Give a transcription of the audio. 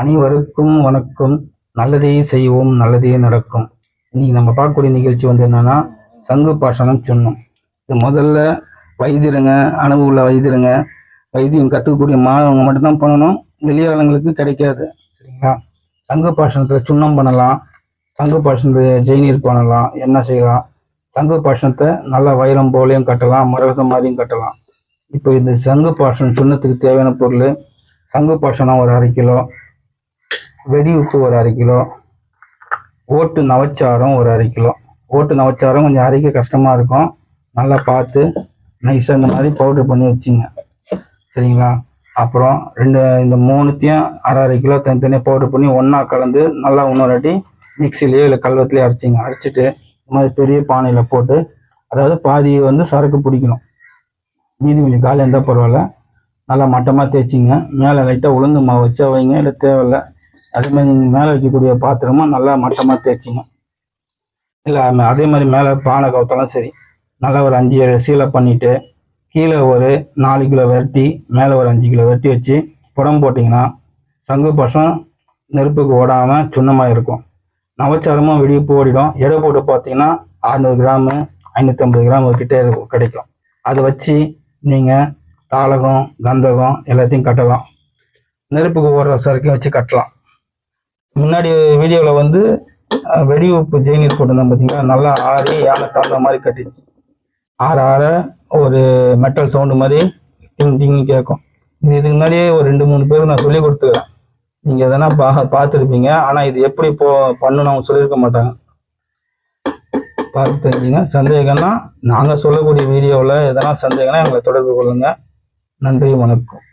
அனைவருக்கும் வணக்கம். நல்லதே செய்வோம் நல்லதே நடக்கும். இன்னைக்கு நம்ம பார்க்கக்கூடிய நிகழ்ச்சி வந்து என்னன்னா சங்கு பாஷணம் சொன்னோம். இது முதல்ல வைத்தியருங்க அனுபவ வைத்தியருங்க வைத்தியம் கற்றுக்கக்கூடிய மாணவங்க மட்டும்தான் பண்ணணும். வெளியாளங்களுக்கு கிடைக்காது சரிங்களா? சங்கு பாஷணத்தில் சுண்ணம் பண்ணலாம். சங்கு பாஷணத்தை ஜெயினீர் பண்ணலாம். என்ன செய்யலாம்? சங்கு பாஷணத்தை நல்லா வைரம் போலையும் கட்டலாம் மரகதம் மாதிரியும் கட்டலாம். இப்போ இந்த சங்கு பாஷணம் சுண்ணத்துக்கு தேவையான பொருள் சங்கு பாஷணம் ஒரு அரை கிலோ வெடி உப்பு ஒரு அரை கிலோ ஓட்டு நவச்சாரம் ஒரு அரை கிலோ. ஓட்டு நவச்சாரம் கொஞ்சம் அரைக்க கஷ்டமாக இருக்கும். நல்லா பார்த்து நைஸாக இந்த மாதிரி பவுடர் பண்ணி வச்சுங்க. சரிங்களா? அப்புறம் ரெண்டு இந்த மூணுத்தையும் அரை அரை கிலோ தனித்தனியாக பவுடர் பண்ணி ஒன்றா கலந்து நல்லா இன்னொரு வாட்டி மிக்சிலேயோ இல்லை கல்வத்துலேயோ அரைச்சிங்க. அரைச்சிட்டு இந்த மாதிரி பெரிய பானையில் போட்டு அதாவது பாதி வந்து சரக்கு பிடிக்கணும். மீதி கொஞ்சம் காலி இருந்தால் பரவாயில்ல. நல்லா மட்டமாக தேய்ச்சிங்க. மேலே லைட்டாக உளுந்து மாவு வச்சா வைங்க. இல்லை தேவையில்ல. அதே மாதிரி நீங்கள் மேலே வைக்கக்கூடிய பாத்திரமும் நல்லா மட்டமாக தேய்ச்சிங்க. இல்லை அதே மாதிரி மேலே பானை கவுத்தாலும் சரி நல்லா ஒரு அஞ்சு ஏழு சீலை பண்ணிவிட்டு கீழே ஒரு நாலு கிலோ வெரட்டி மேலே ஒரு அஞ்சு கிலோ வெரைட்டி வச்சு புடம் போட்டிங்கன்னா சங்கு பசம் நெருப்புக்கு ஓடாமல் சுண்ணமாக இருக்கும். நவச்சாரமும் வெளியே போடிடும். எடை போட்டு பார்த்தீங்கன்னா அறநூறு கிராமு ஐநூற்றம்பது கிராம் கிட்டே இருக்கும் கிடைக்கும். அதை வச்சு நீங்கள் தாளகம் கந்தகம் எல்லாத்தையும் கட்டலாம். நெருப்புக்கு ஓடுற சரக்கையும் வச்சு கட்டலாம். முன்னாடி வீடியோவில் வந்து வெடி உப்பு ஜெயினீர் போட்டிருந்தேன் பார்த்தீங்களா நல்லா ஆறி யானை தகுந்த மாதிரி கட்டிச்சு. ஆற ஆற ஒரு மெட்டல் சவுண்டு மாதிரி டிங் டிங்னு கேட்கும். இது இதுக்கு முன்னாடியே ஒரு ரெண்டு மூணு பேருக்கு நான் சொல்லி கொடுத்துக்கிறேன் நீங்கள் எதனா பா பார்த்துருப்பீங்க. ஆனால் இது எப்படி போ பண்ணணும் அவங்க சொல்லியிருக்க மாட்டாங்க. பார்த்து தெரிஞ்சுங்க. சந்தேகம்னா நாங்கள் சொல்லக்கூடிய வீடியோவில் எதனா சந்தேகம்னா எங்களை தொடர்பு கொள்ளுங்கள் நன்றி வணக்கம்.